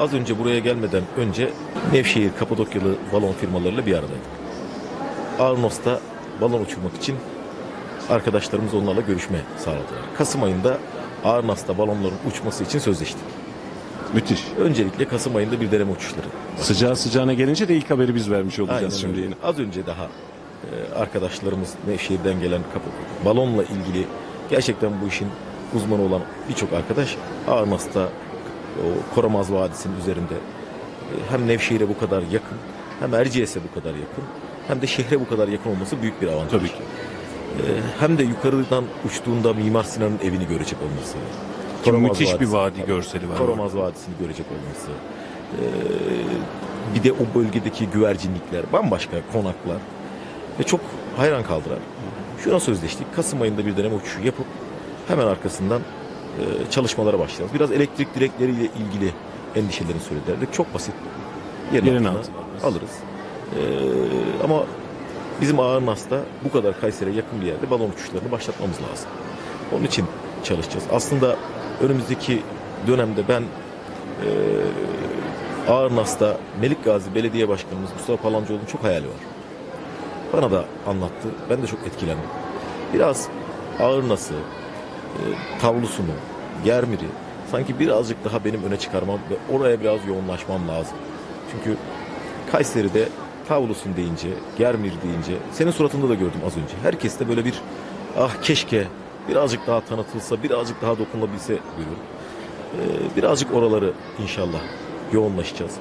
Az önce buraya gelmeden önce Nevşehir Kapadokyalı balon firmalarıyla bir aradaydık. Arnos'ta balon uçurmak için arkadaşlarımız onlarla görüşme sağladılar. Kasım ayında Arnos'ta balonların uçması için sözleştik. Müthiş. Öncelikle Kasım ayında bir deneme uçuşları. Sıcağı sıcağına gelince de ilk haberi biz vermiş olacağız Aynen şimdi öyle. yine. Az önce daha e, arkadaşlarımız Nevşehir'den gelen kapı, balonla ilgili gerçekten bu işin uzmanı olan birçok arkadaş Arnas'ta o Koramaz Vadisi'nin üzerinde e, hem Nevşehir'e bu kadar yakın hem Erciyes'e bu kadar yakın hem de şehre bu kadar yakın olması büyük bir avantaj. Tabii ki. E, hem de yukarıdan uçtuğunda Mimar Sinan'ın evini görecek olması. Ki Koramaz müthiş bir Vadisi- vadi görseli var. Koramaz Vadisi'ni görecek olması. Ee, bir de o bölgedeki güvercinlikler, bambaşka konaklar ve çok hayran kaldırar. Şuna sözleştik. Kasım ayında bir deneme uçuşu yapıp hemen arkasından e, çalışmalara başlayacağız. Biraz elektrik direkleriyle ilgili endişelerini söylediler. Çok basit. Yerin, Yerin altına altına alırız. Ee, ama bizim Ağırnas'ta bu kadar Kayseri'ye yakın bir yerde balon uçuşlarını başlatmamız lazım. Onun için çalışacağız. Aslında önümüzdeki dönemde ben e, Ağırnas'ta Melik Gazi Belediye Başkanımız Mustafa Palancıoğlu'nun çok hayali var. Bana da anlattı. Ben de çok etkilendim. Biraz Ağırnas'ı, e, tavlusunu, Germir'i sanki birazcık daha benim öne çıkarmam ve oraya biraz yoğunlaşmam lazım. Çünkü Kayseri'de tavlusun deyince, Germir deyince, senin suratında da gördüm az önce. Herkes de böyle bir ah keşke birazcık daha tanıtılsa, birazcık daha dokunulabilse görüyorum. Ee, birazcık oraları inşallah yoğunlaşacağız.